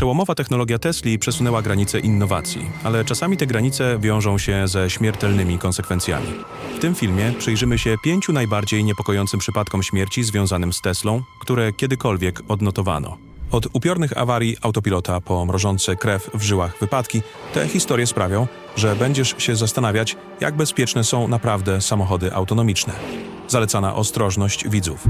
Przełomowa technologia Tesli przesunęła granice innowacji, ale czasami te granice wiążą się ze śmiertelnymi konsekwencjami. W tym filmie przyjrzymy się pięciu najbardziej niepokojącym przypadkom śmierci związanym z Teslą, które kiedykolwiek odnotowano. Od upiornych awarii autopilota po mrożące krew w żyłach wypadki, te historie sprawią, że będziesz się zastanawiać, jak bezpieczne są naprawdę samochody autonomiczne. Zalecana ostrożność widzów.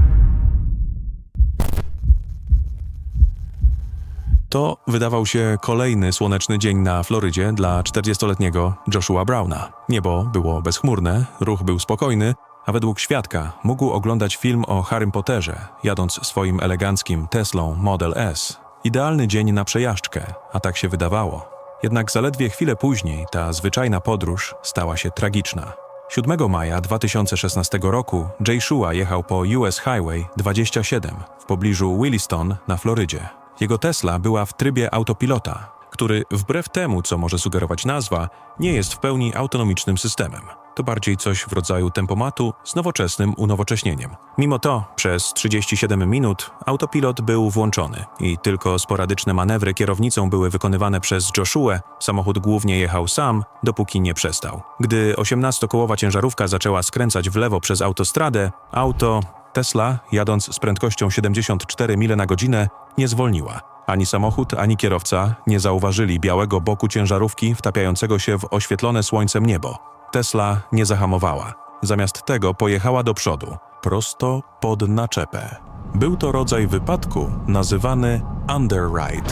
To wydawał się kolejny słoneczny dzień na Florydzie dla 40-letniego Joshua Browna. Niebo było bezchmurne, ruch był spokojny, a według świadka mógł oglądać film o Harrym Potterze, jadąc swoim eleganckim Teslą Model S. Idealny dzień na przejażdżkę, a tak się wydawało. Jednak zaledwie chwilę później ta zwyczajna podróż stała się tragiczna. 7 maja 2016 roku Joshua jechał po US Highway 27 w pobliżu Williston na Florydzie. Jego Tesla była w trybie autopilota, który wbrew temu, co może sugerować nazwa, nie jest w pełni autonomicznym systemem. To bardziej coś w rodzaju tempomatu z nowoczesnym unowocześnieniem. Mimo to przez 37 minut autopilot był włączony i tylko sporadyczne manewry kierownicą były wykonywane przez Joshua. Samochód głównie jechał sam, dopóki nie przestał. Gdy 18-kołowa ciężarówka zaczęła skręcać w lewo przez autostradę, auto Tesla, jadąc z prędkością 74 mile na godzinę, nie zwolniła. Ani samochód, ani kierowca nie zauważyli białego boku ciężarówki wtapiającego się w oświetlone słońcem niebo. Tesla nie zahamowała. Zamiast tego pojechała do przodu, prosto pod naczepę. Był to rodzaj wypadku nazywany underride.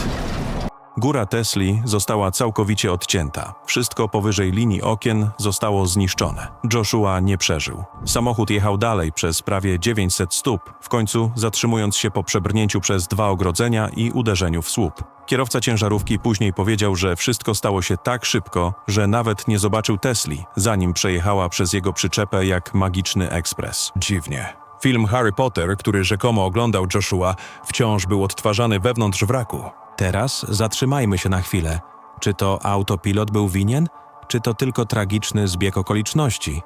Góra Tesli została całkowicie odcięta. Wszystko powyżej linii okien zostało zniszczone. Joshua nie przeżył. Samochód jechał dalej przez prawie 900 stóp, w końcu zatrzymując się po przebrnięciu przez dwa ogrodzenia i uderzeniu w słup. Kierowca ciężarówki później powiedział, że wszystko stało się tak szybko, że nawet nie zobaczył Tesli, zanim przejechała przez jego przyczepę jak magiczny ekspres. Dziwnie. Film Harry Potter, który rzekomo oglądał Joshua, wciąż był odtwarzany wewnątrz wraku. Teraz zatrzymajmy się na chwilę. Czy to autopilot był winien, czy to tylko tragiczny zbieg okoliczności?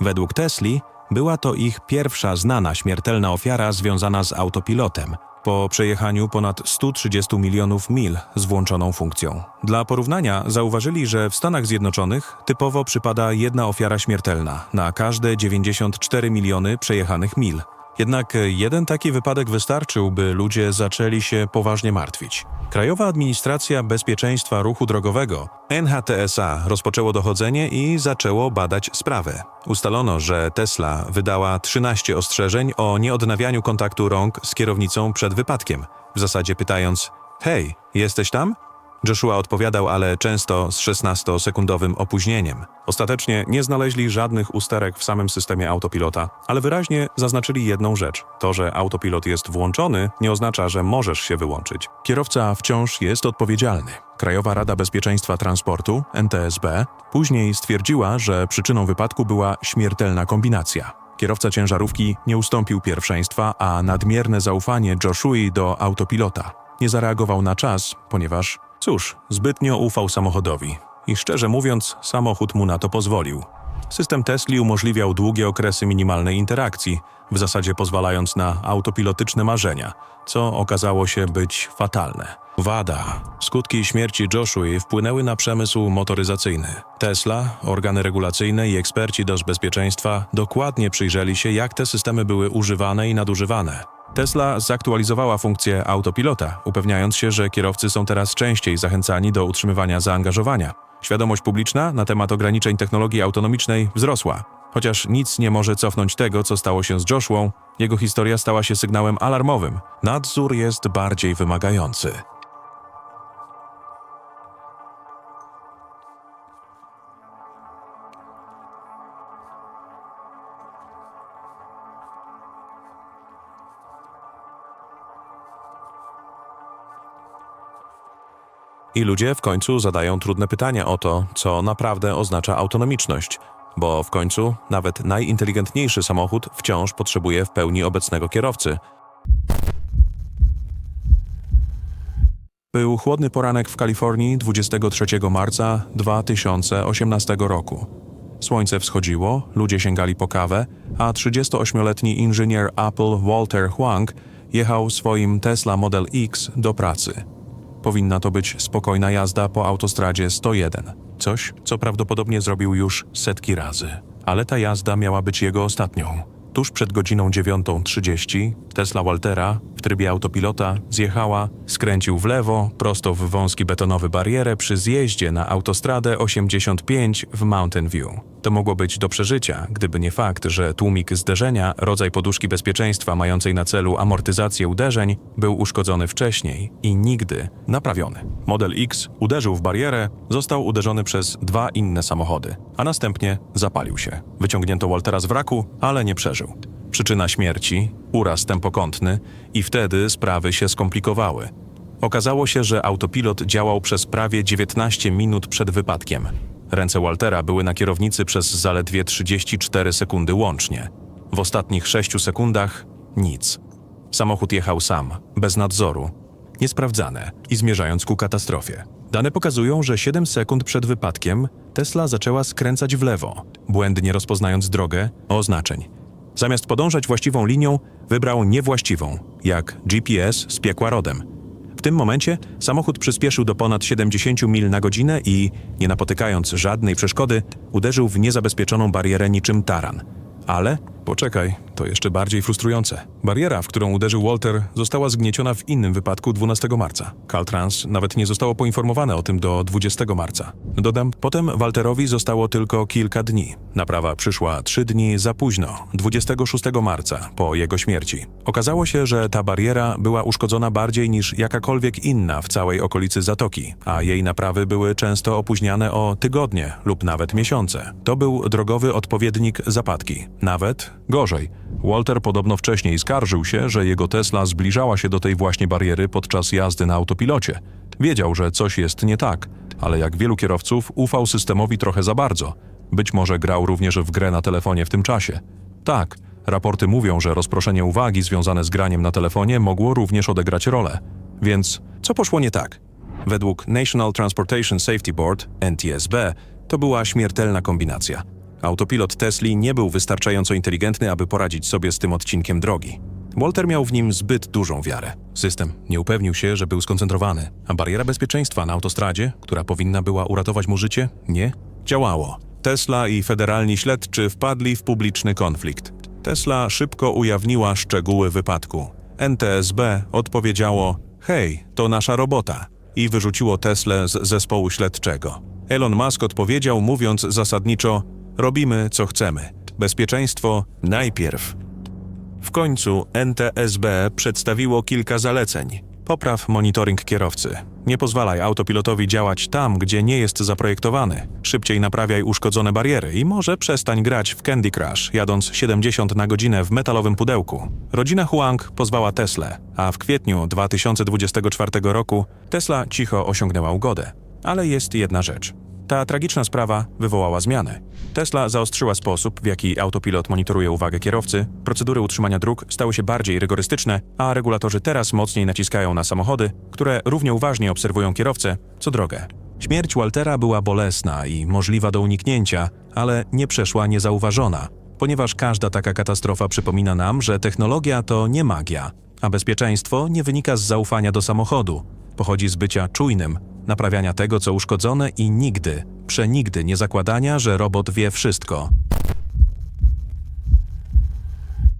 Według Tesli była to ich pierwsza znana śmiertelna ofiara związana z autopilotem po przejechaniu ponad 130 milionów mil z włączoną funkcją. Dla porównania zauważyli, że w Stanach Zjednoczonych typowo przypada jedna ofiara śmiertelna na każde 94 miliony przejechanych mil. Jednak jeden taki wypadek wystarczył, by ludzie zaczęli się poważnie martwić. Krajowa Administracja Bezpieczeństwa Ruchu Drogowego NHTSA rozpoczęło dochodzenie i zaczęło badać sprawę. Ustalono, że Tesla wydała 13 ostrzeżeń o nieodnawianiu kontaktu rąk z kierownicą przed wypadkiem, w zasadzie pytając: Hej, jesteś tam? Joshua odpowiadał, ale często z 16-sekundowym opóźnieniem. Ostatecznie nie znaleźli żadnych usterek w samym systemie autopilota, ale wyraźnie zaznaczyli jedną rzecz. To, że autopilot jest włączony, nie oznacza, że możesz się wyłączyć. Kierowca wciąż jest odpowiedzialny. Krajowa Rada Bezpieczeństwa Transportu, NTSB, później stwierdziła, że przyczyną wypadku była śmiertelna kombinacja. Kierowca ciężarówki nie ustąpił pierwszeństwa, a nadmierne zaufanie Joshua do autopilota. Nie zareagował na czas, ponieważ Cóż, zbytnio ufał samochodowi i szczerze mówiąc, samochód mu na to pozwolił. System Tesli umożliwiał długie okresy minimalnej interakcji, w zasadzie pozwalając na autopilotyczne marzenia, co okazało się być fatalne. Wada. Skutki śmierci Joshua wpłynęły na przemysł motoryzacyjny. Tesla, organy regulacyjne i eksperci do bezpieczeństwa dokładnie przyjrzeli się, jak te systemy były używane i nadużywane. Tesla zaktualizowała funkcję autopilota, upewniając się, że kierowcy są teraz częściej zachęcani do utrzymywania zaangażowania. Świadomość publiczna na temat ograniczeń technologii autonomicznej wzrosła. Chociaż nic nie może cofnąć tego, co stało się z Joshua, jego historia stała się sygnałem alarmowym. Nadzór jest bardziej wymagający. I ludzie w końcu zadają trudne pytania o to, co naprawdę oznacza autonomiczność, bo w końcu nawet najinteligentniejszy samochód wciąż potrzebuje w pełni obecnego kierowcy. Był chłodny poranek w Kalifornii 23 marca 2018 roku. Słońce wschodziło, ludzie sięgali po kawę, a 38-letni inżynier Apple Walter Huang jechał swoim Tesla Model X do pracy. Powinna to być spokojna jazda po autostradzie 101. Coś, co prawdopodobnie zrobił już setki razy. Ale ta jazda miała być jego ostatnią. Tuż przed godziną 9.30 Tesla Waltera w trybie autopilota zjechała, skręcił w lewo, prosto w wąski betonowy barierę przy zjeździe na autostradę 85 w Mountain View. To mogło być do przeżycia, gdyby nie fakt, że tłumik zderzenia, rodzaj poduszki bezpieczeństwa mającej na celu amortyzację uderzeń, był uszkodzony wcześniej i nigdy naprawiony. Model X uderzył w barierę, został uderzony przez dwa inne samochody, a następnie zapalił się. Wyciągnięto Waltera z wraku, ale nie przeżył. Przyczyna śmierci uraz tempokątny i wtedy sprawy się skomplikowały. Okazało się, że autopilot działał przez prawie 19 minut przed wypadkiem. Ręce Waltera były na kierownicy przez zaledwie 34 sekundy łącznie. W ostatnich 6 sekundach nic. Samochód jechał sam, bez nadzoru, niesprawdzane i zmierzając ku katastrofie. Dane pokazują, że 7 sekund przed wypadkiem Tesla zaczęła skręcać w lewo, błędnie rozpoznając drogę oznaczeń. Zamiast podążać właściwą linią, wybrał niewłaściwą, jak GPS z piekła rodem. W tym momencie samochód przyspieszył do ponad 70 mil na godzinę i, nie napotykając żadnej przeszkody, uderzył w niezabezpieczoną barierę niczym taran. Ale, poczekaj, to jeszcze bardziej frustrujące. Bariera, w którą uderzył Walter, została zgnieciona w innym wypadku 12 marca. Caltrans nawet nie zostało poinformowane o tym do 20 marca. Dodam, potem Walterowi zostało tylko kilka dni. Naprawa przyszła trzy dni za późno, 26 marca, po jego śmierci. Okazało się, że ta bariera była uszkodzona bardziej niż jakakolwiek inna w całej okolicy Zatoki, a jej naprawy były często opóźniane o tygodnie lub nawet miesiące. To był drogowy odpowiednik zapadki. Nawet gorzej. Walter podobno wcześniej skarżył się, że jego Tesla zbliżała się do tej właśnie bariery podczas jazdy na autopilocie. Wiedział, że coś jest nie tak, ale jak wielu kierowców ufał systemowi trochę za bardzo. Być może grał również w grę na telefonie w tym czasie. Tak, raporty mówią, że rozproszenie uwagi związane z graniem na telefonie mogło również odegrać rolę. Więc co poszło nie tak? Według National Transportation Safety Board, NTSB, to była śmiertelna kombinacja. Autopilot Tesli nie był wystarczająco inteligentny, aby poradzić sobie z tym odcinkiem drogi. Walter miał w nim zbyt dużą wiarę. System nie upewnił się, że był skoncentrowany, a bariera bezpieczeństwa na autostradzie, która powinna była uratować mu życie, nie działało. Tesla i federalni śledczy wpadli w publiczny konflikt. Tesla szybko ujawniła szczegóły wypadku. NTSB odpowiedziało: Hej, to nasza robota i wyrzuciło Teslę z zespołu śledczego. Elon Musk odpowiedział, mówiąc zasadniczo: Robimy co chcemy. Bezpieczeństwo najpierw. W końcu NTSB przedstawiło kilka zaleceń. Popraw monitoring kierowcy. Nie pozwalaj autopilotowi działać tam, gdzie nie jest zaprojektowany. Szybciej naprawiaj uszkodzone bariery i może przestań grać w Candy Crush, jadąc 70 na godzinę w metalowym pudełku. Rodzina Huang pozwała Teslę, a w kwietniu 2024 roku Tesla cicho osiągnęła ugodę. Ale jest jedna rzecz. Ta tragiczna sprawa wywołała zmiany. Tesla zaostrzyła sposób, w jaki autopilot monitoruje uwagę kierowcy, procedury utrzymania dróg stały się bardziej rygorystyczne, a regulatorzy teraz mocniej naciskają na samochody, które równie uważnie obserwują kierowcę co drogę. Śmierć Waltera była bolesna i możliwa do uniknięcia, ale nie przeszła niezauważona, ponieważ każda taka katastrofa przypomina nam, że technologia to nie magia, a bezpieczeństwo nie wynika z zaufania do samochodu, pochodzi z bycia czujnym, naprawiania tego, co uszkodzone i nigdy, przenigdy nie zakładania, że robot wie wszystko.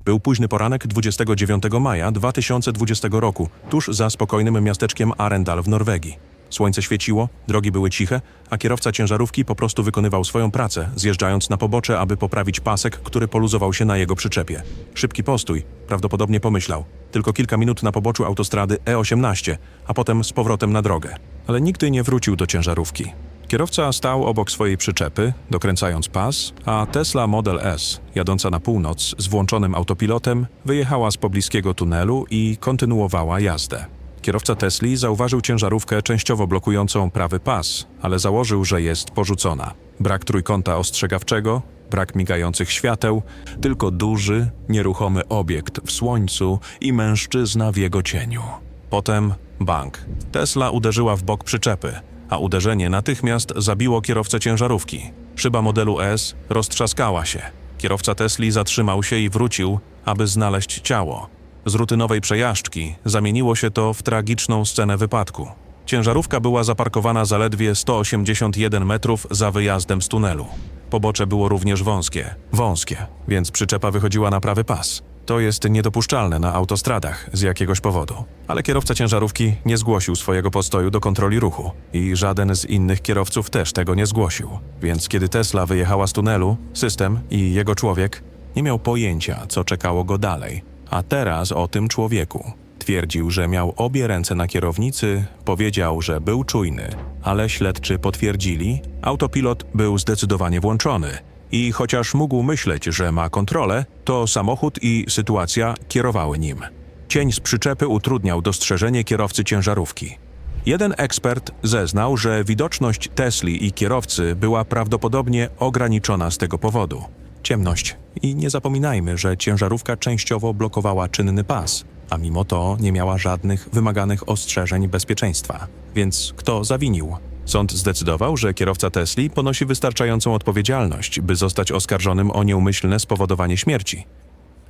Był późny poranek 29 maja 2020 roku, tuż za spokojnym miasteczkiem Arendal w Norwegii. Słońce świeciło, drogi były ciche, a kierowca ciężarówki po prostu wykonywał swoją pracę, zjeżdżając na pobocze, aby poprawić pasek, który poluzował się na jego przyczepie. Szybki postój, prawdopodobnie pomyślał. Tylko kilka minut na poboczu autostrady E18, a potem z powrotem na drogę. Ale nigdy nie wrócił do ciężarówki. Kierowca stał obok swojej przyczepy, dokręcając pas, a Tesla Model S, jadąca na północ z włączonym autopilotem, wyjechała z pobliskiego tunelu i kontynuowała jazdę. Kierowca Tesli zauważył ciężarówkę częściowo blokującą prawy pas, ale założył, że jest porzucona. Brak trójkąta ostrzegawczego, brak migających świateł, tylko duży, nieruchomy obiekt w słońcu i mężczyzna w jego cieniu. Potem bank. Tesla uderzyła w bok przyczepy, a uderzenie natychmiast zabiło kierowcę ciężarówki. Szyba modelu S roztrzaskała się. Kierowca Tesli zatrzymał się i wrócił, aby znaleźć ciało. Z rutynowej przejażdżki zamieniło się to w tragiczną scenę wypadku. Ciężarówka była zaparkowana zaledwie 181 metrów za wyjazdem z tunelu. Pobocze było również wąskie. Wąskie, więc przyczepa wychodziła na prawy pas. To jest niedopuszczalne na autostradach z jakiegoś powodu. Ale kierowca ciężarówki nie zgłosił swojego postoju do kontroli ruchu i żaden z innych kierowców też tego nie zgłosił. Więc kiedy Tesla wyjechała z tunelu, system i jego człowiek nie miał pojęcia, co czekało go dalej. A teraz o tym człowieku. Twierdził, że miał obie ręce na kierownicy, powiedział, że był czujny, ale śledczy potwierdzili, autopilot był zdecydowanie włączony i chociaż mógł myśleć, że ma kontrolę, to samochód i sytuacja kierowały nim. Cień z przyczepy utrudniał dostrzeżenie kierowcy ciężarówki. Jeden ekspert zeznał, że widoczność Tesli i kierowcy była prawdopodobnie ograniczona z tego powodu. Ciemność. I nie zapominajmy, że ciężarówka częściowo blokowała czynny pas, a mimo to nie miała żadnych wymaganych ostrzeżeń bezpieczeństwa. Więc kto zawinił? Sąd zdecydował, że kierowca Tesli ponosi wystarczającą odpowiedzialność, by zostać oskarżonym o nieumyślne spowodowanie śmierci.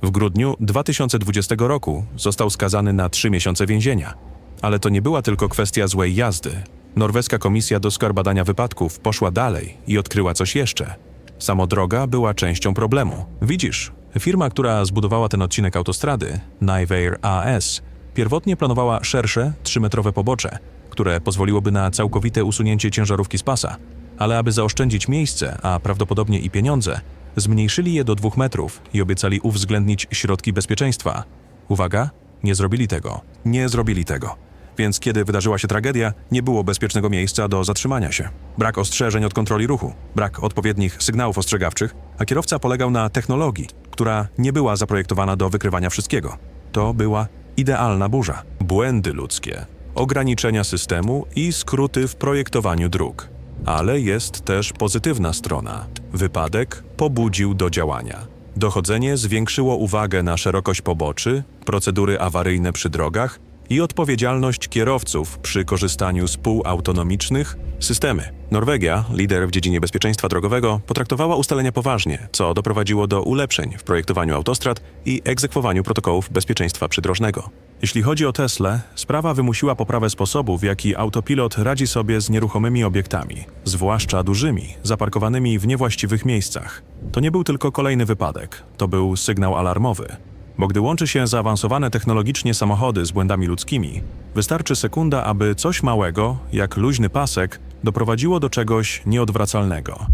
W grudniu 2020 roku został skazany na trzy miesiące więzienia. Ale to nie była tylko kwestia złej jazdy. Norweska Komisja do Spraw Badania Wypadków poszła dalej i odkryła coś jeszcze. Samodroga była częścią problemu. Widzisz, firma, która zbudowała ten odcinek autostrady, Niveair AS, pierwotnie planowała szersze, 3-metrowe pobocze, które pozwoliłoby na całkowite usunięcie ciężarówki z pasa. Ale aby zaoszczędzić miejsce, a prawdopodobnie i pieniądze, zmniejszyli je do dwóch metrów i obiecali uwzględnić środki bezpieczeństwa. Uwaga, nie zrobili tego. Nie zrobili tego. Więc kiedy wydarzyła się tragedia, nie było bezpiecznego miejsca do zatrzymania się. Brak ostrzeżeń od kontroli ruchu, brak odpowiednich sygnałów ostrzegawczych, a kierowca polegał na technologii, która nie była zaprojektowana do wykrywania wszystkiego. To była idealna burza. Błędy ludzkie, ograniczenia systemu i skróty w projektowaniu dróg. Ale jest też pozytywna strona. Wypadek pobudził do działania. Dochodzenie zwiększyło uwagę na szerokość poboczy, procedury awaryjne przy drogach i odpowiedzialność kierowców przy korzystaniu z półautonomicznych systemy. Norwegia, lider w dziedzinie bezpieczeństwa drogowego, potraktowała ustalenia poważnie, co doprowadziło do ulepszeń w projektowaniu autostrad i egzekwowaniu protokołów bezpieczeństwa przydrożnego. Jeśli chodzi o Teslę, sprawa wymusiła poprawę sposobu, w jaki autopilot radzi sobie z nieruchomymi obiektami, zwłaszcza dużymi, zaparkowanymi w niewłaściwych miejscach. To nie był tylko kolejny wypadek, to był sygnał alarmowy. Bo gdy łączy się zaawansowane technologicznie samochody z błędami ludzkimi, wystarczy sekunda, aby coś małego, jak luźny pasek, doprowadziło do czegoś nieodwracalnego.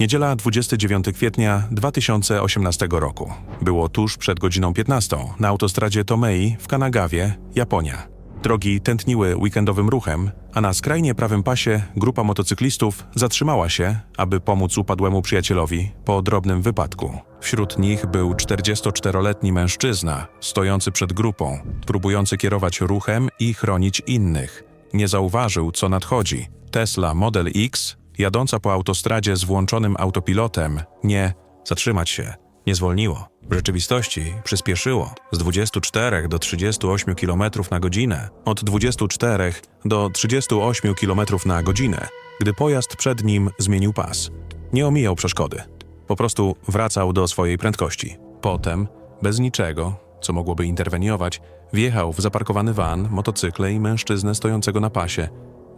Niedziela 29 kwietnia 2018 roku. Było tuż przed godziną 15 na autostradzie Tomei w Kanagawie, Japonia. Drogi tętniły weekendowym ruchem, a na skrajnie prawym pasie grupa motocyklistów zatrzymała się, aby pomóc upadłemu przyjacielowi po drobnym wypadku. Wśród nich był 44-letni mężczyzna, stojący przed grupą, próbujący kierować ruchem i chronić innych. Nie zauważył, co nadchodzi. Tesla Model X, jadąca po autostradzie z włączonym autopilotem, nie zatrzymać się. Nie zwolniło. W rzeczywistości przyspieszyło z 24 do 38 km na godzinę, od 24 do 38 km na godzinę, gdy pojazd przed nim zmienił pas. Nie omijał przeszkody. Po prostu wracał do swojej prędkości. Potem, bez niczego, co mogłoby interweniować, wjechał w zaparkowany van, motocykle i mężczyznę stojącego na pasie.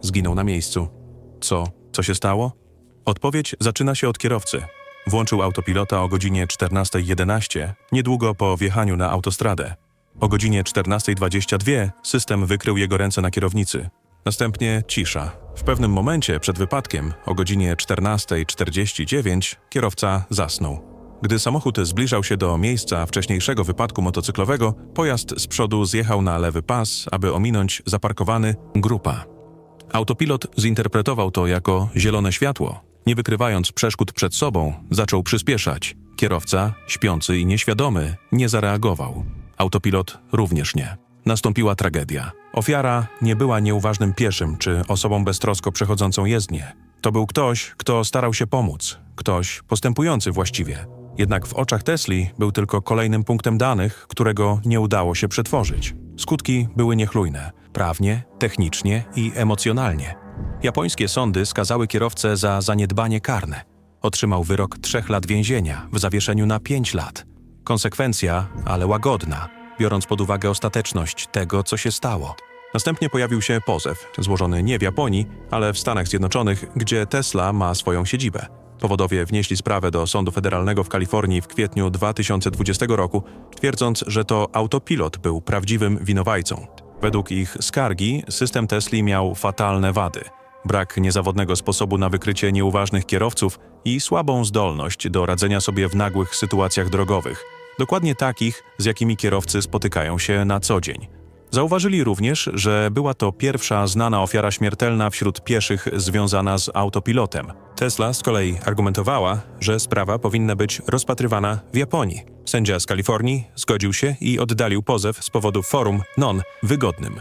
Zginął na miejscu. Co? Co się stało? Odpowiedź zaczyna się od kierowcy. Włączył autopilota o godzinie 14.11, niedługo po wjechaniu na autostradę. O godzinie 14.22 system wykrył jego ręce na kierownicy. Następnie cisza. W pewnym momencie przed wypadkiem, o godzinie 14.49, kierowca zasnął. Gdy samochód zbliżał się do miejsca wcześniejszego wypadku motocyklowego, pojazd z przodu zjechał na lewy pas, aby ominąć zaparkowany grupa. Autopilot zinterpretował to jako zielone światło. Nie wykrywając przeszkód przed sobą, zaczął przyspieszać. Kierowca, śpiący i nieświadomy, nie zareagował. Autopilot również nie. Nastąpiła tragedia. Ofiara nie była nieuważnym pieszym czy osobą beztrosko przechodzącą jezdnię. To był ktoś, kto starał się pomóc, ktoś postępujący właściwie. Jednak w oczach Tesli był tylko kolejnym punktem danych, którego nie udało się przetworzyć. Skutki były niechlujne prawnie, technicznie i emocjonalnie. Japońskie sądy skazały kierowcę za zaniedbanie karne. Otrzymał wyrok trzech lat więzienia w zawieszeniu na pięć lat. Konsekwencja, ale łagodna. biorąc pod uwagę ostateczność tego, co się stało. Następnie pojawił się pozew, złożony nie w Japonii, ale w Stanach Zjednoczonych, gdzie Tesla ma swoją siedzibę. Powodowie wnieśli sprawę do Sądu Federalnego w Kalifornii w kwietniu 2020 roku, twierdząc, że to autopilot był prawdziwym winowajcą. Według ich skargi system Tesli miał fatalne wady. Brak niezawodnego sposobu na wykrycie nieuważnych kierowców i słabą zdolność do radzenia sobie w nagłych sytuacjach drogowych. Dokładnie takich, z jakimi kierowcy spotykają się na co dzień. Zauważyli również, że była to pierwsza znana ofiara śmiertelna wśród pieszych związana z autopilotem. Tesla z kolei argumentowała, że sprawa powinna być rozpatrywana w Japonii. Sędzia z Kalifornii zgodził się i oddalił pozew z powodu forum non wygodnym.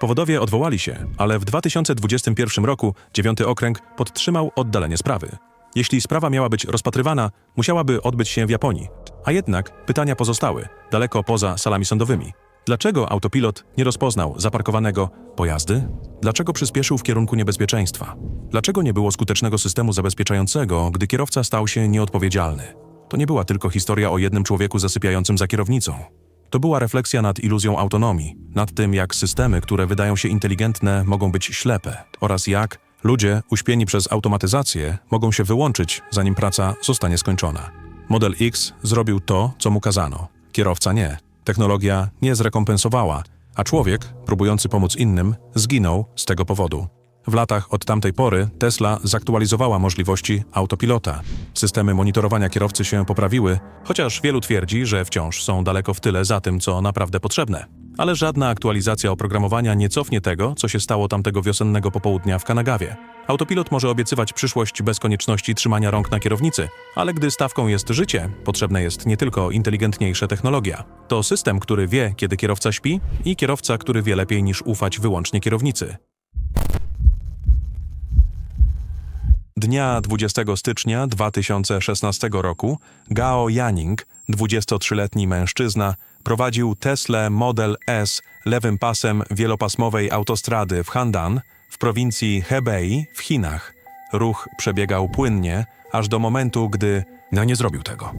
Powodowie odwołali się, ale w 2021 roku dziewiąty okręg podtrzymał oddalenie sprawy. Jeśli sprawa miała być rozpatrywana, musiałaby odbyć się w Japonii. A jednak pytania pozostały, daleko poza salami sądowymi. Dlaczego autopilot nie rozpoznał zaparkowanego pojazdy? Dlaczego przyspieszył w kierunku niebezpieczeństwa? Dlaczego nie było skutecznego systemu zabezpieczającego, gdy kierowca stał się nieodpowiedzialny? To nie była tylko historia o jednym człowieku zasypiającym za kierownicą. To była refleksja nad iluzją autonomii, nad tym, jak systemy, które wydają się inteligentne, mogą być ślepe oraz jak ludzie, uśpieni przez automatyzację, mogą się wyłączyć, zanim praca zostanie skończona. Model X zrobił to, co mu kazano. Kierowca nie. Technologia nie zrekompensowała, a człowiek, próbujący pomóc innym, zginął z tego powodu. W latach od tamtej pory Tesla zaktualizowała możliwości autopilota. Systemy monitorowania kierowcy się poprawiły, chociaż wielu twierdzi, że wciąż są daleko w tyle za tym, co naprawdę potrzebne. Ale żadna aktualizacja oprogramowania nie cofnie tego, co się stało tamtego wiosennego popołudnia w Kanagawie. Autopilot może obiecywać przyszłość bez konieczności trzymania rąk na kierownicy, ale gdy stawką jest życie, potrzebna jest nie tylko inteligentniejsza technologia. To system, który wie, kiedy kierowca śpi i kierowca, który wie lepiej niż ufać wyłącznie kierownicy. Dnia 20 stycznia 2016 roku Gao Yaning, 23-letni mężczyzna, prowadził Tesla Model S lewym pasem wielopasmowej autostrady w Handan w prowincji Hebei w Chinach. Ruch przebiegał płynnie, aż do momentu, gdy no nie zrobił tego.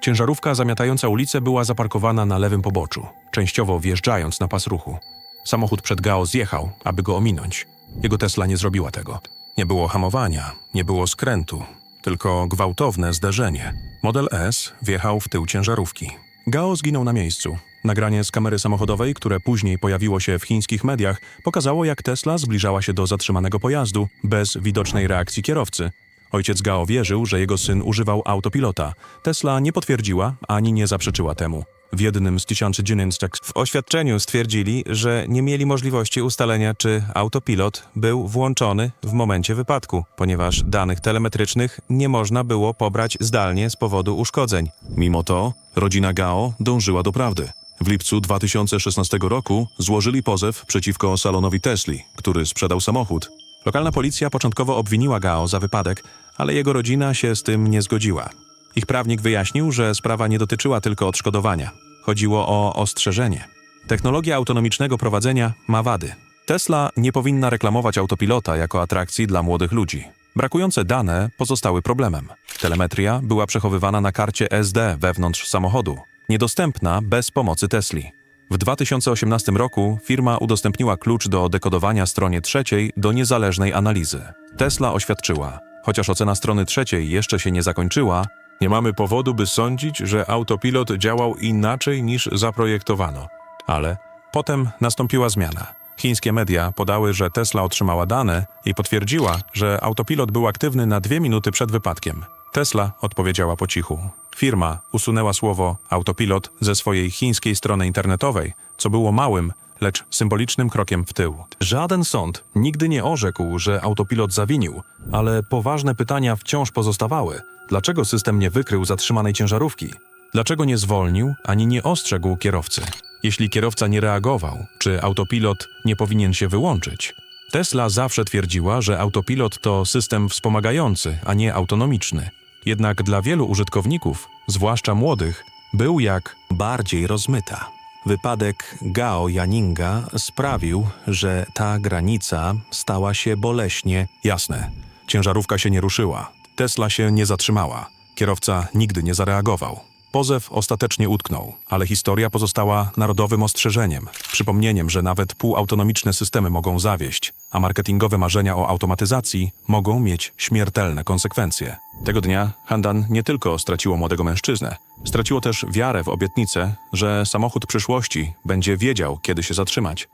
Ciężarówka zamiatająca ulicę była zaparkowana na lewym poboczu, częściowo wjeżdżając na pas ruchu. Samochód przed Gao zjechał, aby go ominąć. Jego Tesla nie zrobiła tego. Nie było hamowania, nie było skrętu, tylko gwałtowne zderzenie. Model S wjechał w tył ciężarówki. Gao zginął na miejscu. Nagranie z kamery samochodowej, które później pojawiło się w chińskich mediach, pokazało, jak Tesla zbliżała się do zatrzymanego pojazdu bez widocznej reakcji kierowcy. Ojciec Gao wierzył, że jego syn używał autopilota. Tesla nie potwierdziła ani nie zaprzeczyła temu. W jednym z tysięcy dzienniczek w oświadczeniu stwierdzili, że nie mieli możliwości ustalenia, czy autopilot był włączony w momencie wypadku, ponieważ danych telemetrycznych nie można było pobrać zdalnie z powodu uszkodzeń. Mimo to rodzina Gao dążyła do prawdy. W lipcu 2016 roku złożyli pozew przeciwko salonowi Tesli, który sprzedał samochód. Lokalna policja początkowo obwiniła Gao za wypadek, ale jego rodzina się z tym nie zgodziła. Ich prawnik wyjaśnił, że sprawa nie dotyczyła tylko odszkodowania. Chodziło o ostrzeżenie. Technologia autonomicznego prowadzenia ma wady. Tesla nie powinna reklamować autopilota jako atrakcji dla młodych ludzi. Brakujące dane pozostały problemem. Telemetria była przechowywana na karcie SD wewnątrz samochodu, niedostępna bez pomocy Tesli. W 2018 roku firma udostępniła klucz do dekodowania stronie trzeciej do niezależnej analizy. Tesla oświadczyła, chociaż ocena strony trzeciej jeszcze się nie zakończyła, nie mamy powodu, by sądzić, że autopilot działał inaczej niż zaprojektowano. Ale potem nastąpiła zmiana. Chińskie media podały, że Tesla otrzymała dane i potwierdziła, że autopilot był aktywny na dwie minuty przed wypadkiem. Tesla odpowiedziała po cichu. Firma usunęła słowo autopilot ze swojej chińskiej strony internetowej, co było małym, lecz symbolicznym krokiem w tył. Żaden sąd nigdy nie orzekł, że autopilot zawinił, ale poważne pytania wciąż pozostawały. Dlaczego system nie wykrył zatrzymanej ciężarówki? Dlaczego nie zwolnił ani nie ostrzegł kierowcy? Jeśli kierowca nie reagował, czy autopilot nie powinien się wyłączyć? Tesla zawsze twierdziła, że autopilot to system wspomagający, a nie autonomiczny. Jednak dla wielu użytkowników, zwłaszcza młodych, był jak bardziej rozmyta. Wypadek Gao Yaninga sprawił, że ta granica stała się boleśnie jasne. Ciężarówka się nie ruszyła, Tesla się nie zatrzymała, kierowca nigdy nie zareagował. Pozew ostatecznie utknął, ale historia pozostała narodowym ostrzeżeniem, przypomnieniem, że nawet półautonomiczne systemy mogą zawieść, a marketingowe marzenia o automatyzacji mogą mieć śmiertelne konsekwencje. Tego dnia Handan nie tylko straciło młodego mężczyznę, straciło też wiarę w obietnicę, że samochód przyszłości będzie wiedział, kiedy się zatrzymać.